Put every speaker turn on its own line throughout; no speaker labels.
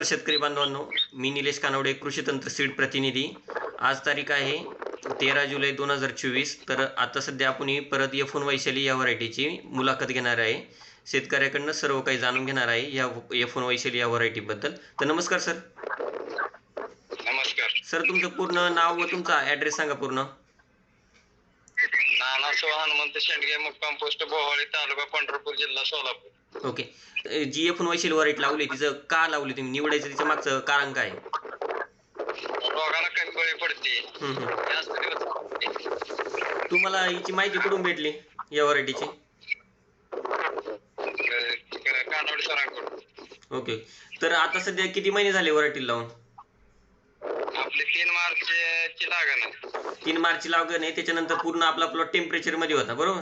शेतकरी बांधवांनो मी निलेश कानवडे कृषी तंत्र सीड प्रतिनिधी. आज तारीख आहे तेरा जुलै दोन हजार चोवीस. तर आता सध्या आपण ही परत एफ वन वैशाली या व्हरायटीची मुलाखत घेणार आहे. शेतकऱ्याकडनं सर्व काही जाणून घेणार आहे या एफ वन वैशाली या व्हरायटीबद्दल. तर नमस्कार सर.
नमस्कार.
सर तुमचं पूर्ण नाव व तुमचा ॲड्रेस सांगा पूर्ण.
सो हनुमंत शेंडगे मुक्काम पोस्ट बोहाळी तालुका पंढरपूर जिल्हा Solapur.
Okay. G F one Vaishali variety लावली तिचं का लावली तुम्ही? निवडायचं तिचं मागचं कारण काय?
रोगाला कमी बळी पडते. जास्त दिवस.
तुम्हाला हिची माहिती कुठून भेटली या व्हरायटीची
कानवडी सरांकडून.
ओके. तर आता सध्या किती महिने झाले व्हरायटी लावून?
आपली तीन मार्च ची लागण आहे
तीन मार्चची लागण आहे त्याच्यानंतर पूर्ण आपला प्लॉट टेम्परेचरमध्ये होता बरोबर?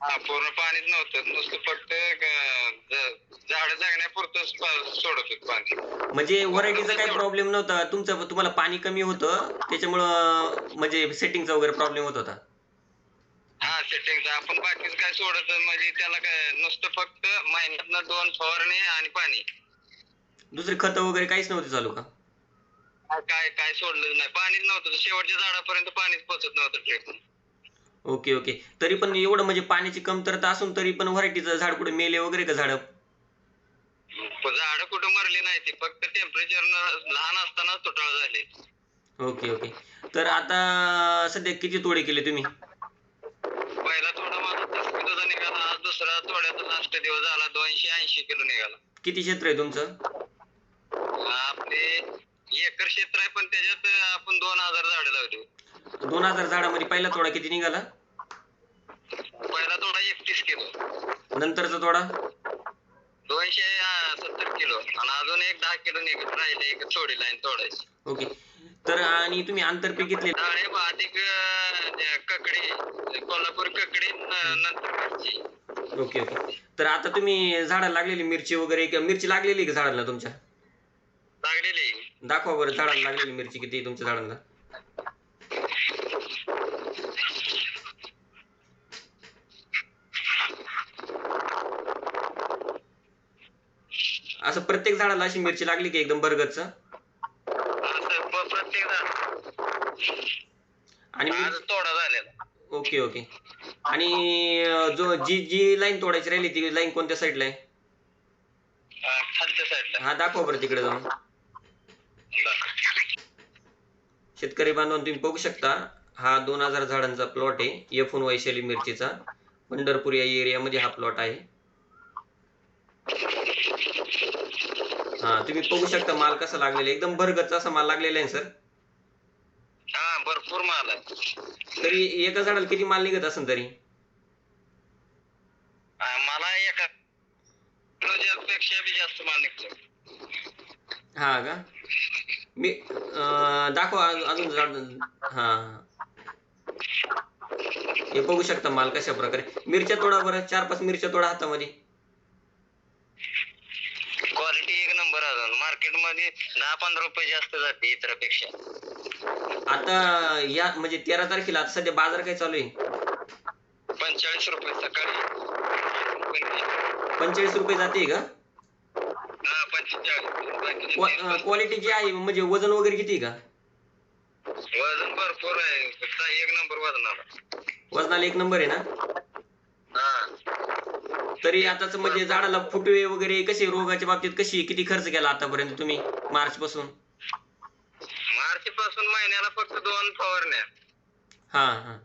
हा पूर्ण पाणीच नव्हतं नुसतं फक्त झाड जगण्यापुरतच पा- सोडत होत पाणी.
म्हणजे व्हरायटीचा काही प्रॉब्लेम नव्हता तुमचं तुम्हाला पाणी कमी होतं त्याच्यामुळं म्हणजे सेटिंगचा वगैरे प्रॉब्लेम होत होता.
हा सेटिंगचा आपण बाकीच काय सोडत म्हणजे त्याला काय नुसतं फक्त महिन्यातनं दोन फवारणी आणि पाणी.
दुसरे खतं वगैरे काहीच नव्हते चालू का?
काय काय सोडलं नाही. पाणीच नव्हतं. शेवटच्या झाडापर्यंत पाणीच पोचत नव्हतं ट्रेप
ओके ओके. तरी पण एवढं म्हणजे पाण्याची कमतरता असून तरी पण व्हरायटीचं झाड कुठे मेले वगैरे का झाड?
झाड कुठं मरली नाही ती. फक्त टेम्परेचर लहान असताना तुटाळ झाले.
Okay okay. तर आता सध्या किती तोडे केले तुम्ही?
पहिला थोडा माझा तीस किलोचा निघाला. आज दुसरा थोड्याचा लास्ट दिवस झाला. दोनशे ऐंशी किलो निघाला.
किती क्षेत्र आहे तुमचं?
आपले एकर क्षेत्र आहे पण त्याच्यात आपण दोन हजार झाडं लावली.
दोन हजार झाडामध्ये पहिला तोडा किती निघाला?
पहिला थोडा एकतीस किलो.
नंतरचा तोडा?
दोनशे अं, सत्तर किलो. आणि अजून एक दहा किलो निघत राहिले एक थोडी लाईन तोडायची.
ओके. तर आणि तुम्ही आंतरपीक घेतले
डाळे अधिक ककडी कोल्हापूर ककडी न- नंतर मिरची.
Okay okay. तर आता तुम्ही झाडाला लागलेली मिरची वगैरे मिरची लागलेली का झाडाला तुमच्या? दाखवा बरं झाडाला लागलेली मिरची किती तुमच्या झाडाला असं प्रत्येक झाडाला अशी मिरची लागली की एकदम बरगतच आणि ओके ओके. आणि जो जी जी लाईन तोडायची राहिली ती लाईन कोणत्या साईडला आहे? हा दाखवा बरं तिकडे जाऊन. शेतकरी बांधवांनो तुम्ही बघू शकता हा दोन हजार झाडांचा प्लॉट आहे एफून वैशाली मिरचीचा. पंढरपूर या एरियामध्ये हा प्लॉट आहे. हा तुम्ही बघू शकता माल कसा लागलेला एकदम भरगतचा असा माल लागलेला आहे सर?
हा भरपूर माल आहे.
तरी एका झाडाला किती माल निघत असेल तरी?
मला एका पेक्षा जास्त माल निघतो
हा का? मी अं, दाखवा अजून हा. हा. बघू शकता माल कशा प्रकारे. मिरच्या तोडा बरं चार पाच मिरच्या तोडा हातामध्ये.
क्वालिटी एक नंबर अजून. मार्केटमध्ये दहा पंधरा रुपये जास्त जाते इतरापेक्षा.
आता या म्हणजे तेरा तारखेला आता सध्या बाजार काय चालू आहे?
पंचेचाळीस रुपये सकाळी.
पंचेचाळीस रुपये जाते का? क्वालिटी जी आहे म्हणजे वजन वगैरे किती का?
वजन भरपूर आहे फक्त एक नंबर वजनाला.
वजनाला एक नंबर आहे ना?
हा.
तरी आताच म्हणजे झाडाला फुटवे वगैरे कसे रोगाच्या बाबतीत कशी किती खर्च केला आतापर्यंत तुम्ही मार्च पासून?
मार्च पासून महिन्याला फक्त दोन फवारण्या.
हा हा.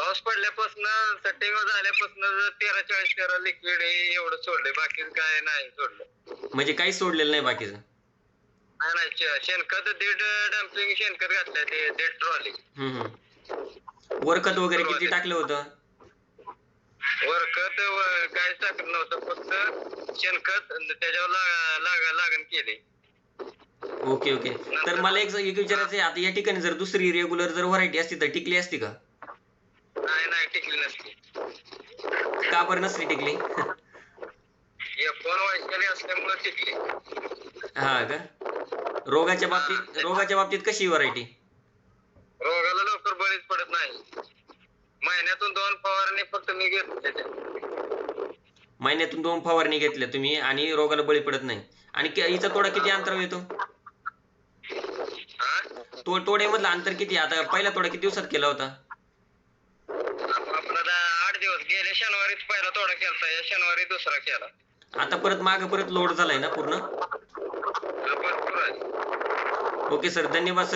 पाऊस पडल्यापासून सेटिंग झाल्यापासून तेरा चाळीस तेरा लिक्विड हे एवढं सोडले बाकी काय नाही सोडलं.
म्हणजे काहीच सोडलेलं नाही बाकीचं?
नाही नाही शेणखत दीड डम्पिंग शेणखत घातलं ते दीड ट्रॉली
हम्म हम्म. वरखत वगैरे किती टाकलं होतं?
वर खत व- काहीच टाकत नव्हतं फक्त शेणखत आणि त्याच्यावर ला- लाग लागण केली.
Okay okay. तर मला एक एक विचारायचं आहे आता या ठिकाणी जर दुसरी रेग्युलर जर व्हरायटी असती तर टिकली असती का?
नाही नाही टिकली नसती.
का बरं नसली टिकली?
हे फोन वैशाली असल्यामुळे टिकली.
हा का? रोगाच्या बाबतीत रोगाच्या बाबतीत कशी व्हरायटी?
रोगाला लवकर बळीच पडत नाही. महिन्यातून दोन फवारणी फक्त मी घेतो त्याच्या
महिन्यातून दोन फवारणी घेतल्या तुम्ही आणि रोगाला बळी पडत नाही. आणि हिचा तोडा किती अंतरावर येतो?
हा?
तो तोड्यामधलं अंतर किती? आता पहिला तोडा किती दिवसात केला होता?
दिवस गेल्या शनिवारीच पहिला तोडा केलता या शनिवारी दुसरा केला.
आता परत माग परत लोड झालाय ना पूर्ण?
भरपूर आहे.
ओके सर धन्यवाद सर